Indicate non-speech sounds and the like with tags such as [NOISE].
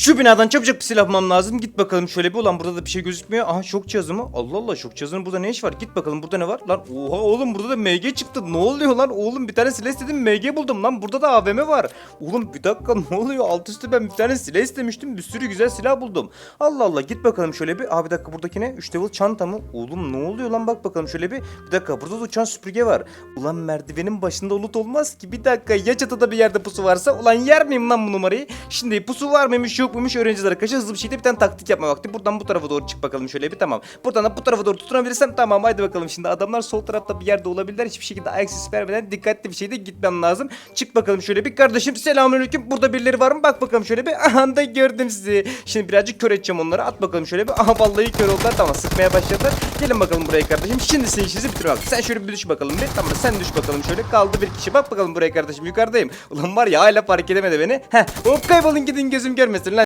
Şu binadan çabucak bir silah bulmam lazım. Git bakalım şöyle bir. Ulan burada da bir şey gözükmüyor. Aha şok cihazı mı? Allah Allah şok cihazının burada ne iş var? Git bakalım burada ne var? Lan oha oğlum burada da MG çıktı. Ne oluyor lan? Oğlum bir tane silah istedim MG buldum lan. Burada da AVM var. Oğlum bir dakika [LAUGHS] ne oluyor? Alt üstü ben bir tane silah istemiştim. Bir sürü güzel silah buldum. Allah Allah git bakalım şöyle bir. Abi bir dakika buradaki ne? 3 level çanta mı? Oğlum ne oluyor lan? Bak bakalım şöyle bir. Bir dakika burada da uçan süpürge var. Ulan merdivenin başında loot olmaz ki. Bir dakika ya çatıda bir yerde pusu varsa ulan yer miyim lan bu numarayı? Şimdi pusu var mıymış yok muymuş öğreneceğiz arkadaşlar. Hızlı bir şekilde bir tane taktik yapma vakti. Buradan bu tarafa doğru çık bakalım şöyle bir tamam. Buradan da bu tarafa doğru tutunabilirsem tamam haydi bakalım. Şimdi adamlar sol tarafta bir yerde olabilirler. Hiçbir şekilde ayak sesi vermeden dikkatli bir şekilde gitmem lazım. Çık bakalım şöyle bir kardeşim selamünaleyküm. Burada birileri var mı? Bak bakalım şöyle bir. [LAUGHS] Aha da gördüm sizi. Şimdi birazcık kör edeceğim onları. At bakalım şöyle bir. Aha vallahi kör oldular. Tamam sıkmaya başladılar. Gelin bakalım buraya kardeşim. Şimdi senin işinizi bitiriyorum. Sen şöyle bir düş bakalım bir. Tamam sen düş bakalım şöyle. Kaldı bir kişi. Bak bakalım buraya kardeşim yukarıdayım. Ulan var ya hala fark edemedi beni. Heh hop kaybolun gidin gözüm görmesin lan.